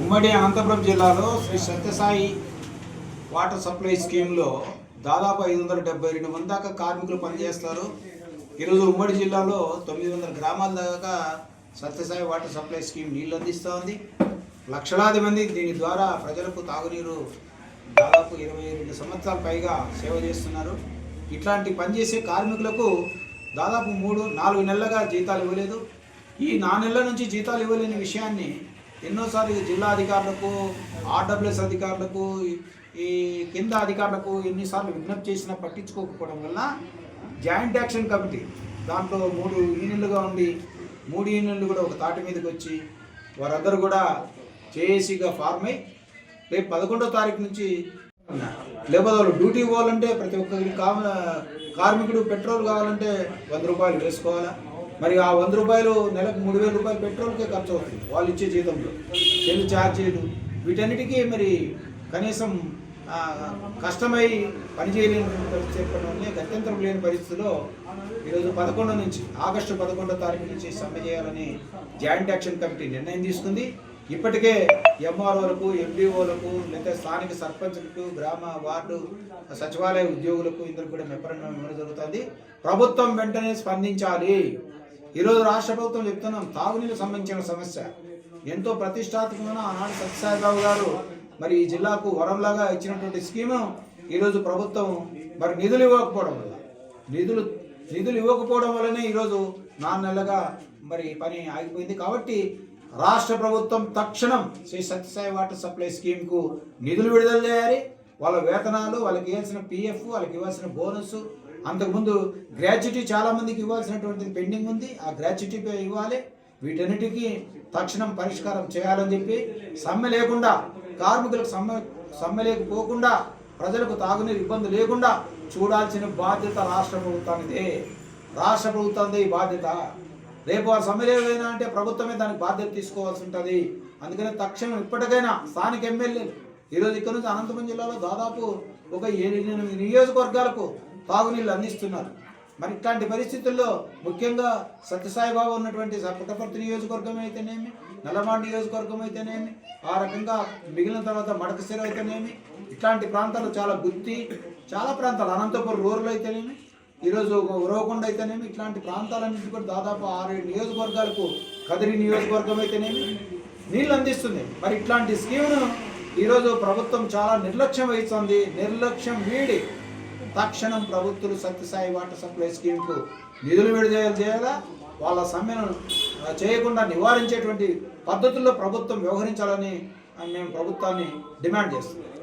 ఉమ్మడి అనంతపురం జిల్లాలో Shri Sathyasai water supply స్కీమ్లో దాదాపు ఐదు వందల డెబ్బై రెండు మంది దాకా కార్మికులు పనిచేస్తారు. ఈరోజు ఉమ్మడి జిల్లాలో తొమ్మిది వందల గ్రామాల దాకా సత్యసాయి వాటర్ సప్లై స్కీమ్ నీళ్ళు అందిస్తోంది. లక్షలాది మంది దీని ద్వారా ప్రజలకు తాగునీరు దాదాపు ఇరవై రెండు సంవత్సరాల పైగా సేవ చేస్తున్నారు. ఇట్లాంటి పనిచేసే కార్మికులకు దాదాపు మూడు నాలుగు నెలలుగా జీతాలు ఇవ్వలేదు. ఈ నాలుగు నెలల నుంచి జీతాలు ఇవ్వలేని విషయాన్ని ఎన్నోసార్లు జిల్లా అధికారులకు ఆర్డబ్ల్యూఎస్ అధికారులకు ఈ కింద అధికారులకు ఎన్నిసార్లు విజ్ఞప్తి చేసినా పట్టించుకోకపోవడం వల్ల జాయింట్ యాక్షన్ కమిటీ దాంట్లో మూడు యూనియన్లుగా ఉండి మూడు యూనియన్లు కూడా ఒక తాటి మీదకి వచ్చి వారందరూ కూడా జేఏసీగా ఫార్మ్ అయి రేపు పదకొండో తారీఖు నుంచి లేకపోతే వాళ్ళు డ్యూటీ పోవాలంటే ప్రతి ఒక్కరికి కామ కార్మికుడు పెట్రోల్ కావాలంటే వంద రూపాయలు వేసుకోవాలా? మరి ఆ వంద రూపాయలు నెలకు మూడు వేల రూపాయలు పెట్రోల్కే ఖర్చు అవుతుంది వాళ్ళు ఇచ్చే జీతంలో. సెల్ ఛార్జీలు వీటన్నిటికీ మరి కనీసం కష్టమై పనిచేయలేని పరిస్థితి ఏర్పడడం గత్యంతరం లేని పరిస్థితిలో ఈరోజు పదకొండు నుంచి ఆగస్టు పదకొండో తారీఖు నుంచి సమ్మె చేయాలని జాయింట్ యాక్షన్ కమిటీ నిర్ణయం తీసుకుంది. ఇప్పటికే ఎంఆర్ఓలకు ఎండిఓలకు లేకపోతే స్థానిక సర్పంచ్లకు గ్రామ వార్డు సచివాలయ ఉద్యోగులకు ఇందరికి కూడా మెమరణం ఇవ్వడం జరుగుతుంది? ప్రభుత్వం వెంటనే స్పందించాలి. ఈరోజు రాష్ట్ర ప్రభుత్వం చెప్తున్నాం తాగునీరు సంబంధించిన సమస్య. ఎంతో ప్రతిష్టాత్మకమైన ఆనాడు సత్యసాయిబాబు గారు మరి ఈ జిల్లాకు వరంలాగా ఇచ్చినటువంటి స్కీము ఈరోజు ప్రభుత్వం మరి నిధులు ఇవ్వకపోవడం వల్ల. నిధులు నిధులు ఇవ్వకపోవడం వల్లనే ఈరోజు నాలుగు నెలలుగా మరి పని ఆగిపోయింది. కాబట్టి రాష్ట్ర ప్రభుత్వం తక్షణం శ్రీ సత్యసాయి వాటర్ సప్లై స్కీమ్కు నిధులు విడుదల చేయాలి. వాళ్ళ వేతనాలు వాళ్ళకి ఇవ్వాల్సిన పిఎఫ్ వాళ్ళకి ఇవ్వాల్సిన బోనస్. అంతకుముందు గ్రాడ్యుటీ చాలామందికి ఇవ్వాల్సినటువంటి ఇవ్వాల్సినటువంటిది పెండింగ్ ఉంది. ఆ గ్రాడ్యుటీ పే ఇవ్వాలి. వీటన్నిటికీ తక్షణం పరిష్కారం చేయాలని చెప్పి సమ్మె లేకుండా కార్మికులకు సమ్మె సమ్మె లేకపోకుండా ప్రజలకు తాగునీరు ఇబ్బంది లేకుండా చూడాల్సిన బాధ్యత రాష్ట్ర ప్రభుత్వానిదే. రాష్ట్ర ప్రభుత్వానిదే ఈ బాధ్యత. రేపు వారు సమ్మె ఏమైనా అంటే ప్రభుత్వమే దానికి బాధ్యత తీసుకోవాల్సి ఉంటుంది. అందుకనే తక్షణం ఇప్పటికైనా స్థానిక ఎమ్మెల్యేలు ఈరోజు ఇక్కడ నుంచి అనంతపురం జిల్లాలో దాదాపు ఒక ఎనిమిది నియోజకవర్గాలకు తాగునీళ్ళు అందిస్తున్నారు. మరి ఇట్లాంటి పరిస్థితుల్లో ముఖ్యంగా సత్యసాయిబాబు ఉన్నటువంటి పుట్టపర్తి నియోజకవర్గం అయితేనేమి నల్లమాడ నియోజకవర్గం అయితేనేమి ఆ రకంగా మిగిలిన తర్వాత మడకశిర అయితేనేమి ఇట్లాంటి ప్రాంతాలు చాలా గుత్తి చాలా ప్రాంతాలు అనంతపురం రూరల్ అయితేనేమి ఈరోజు ఉరవకొండ అయితేనేమి ఇట్లాంటి ప్రాంతాలన్నింటి కూడా దాదాపు ఆరు ఏడు నియోజకవర్గాలకు కదిరి నియోజకవర్గం అయితేనేమి నీళ్ళు అందిస్తుంది. మరి ఇట్లాంటి స్కీమ్ను ఈరోజు ప్రభుత్వం చాలా నిర్లక్ష్యం వహిస్తుంది. నిర్లక్ష్యం వీడి తక్షణం ప్రభుత్వాలు సత్యసాయి వాటర్ సప్లై స్కీమ్కు నిధులు విడుదల చేయాలా? వాళ్ళ సమ్మెను చేయకుండా నివారించేటువంటి పద్ధతుల్లో ప్రభుత్వం వ్యవహరించాలని మేము ప్రభుత్వాన్ని డిమాండ్ చేస్తున్నాం.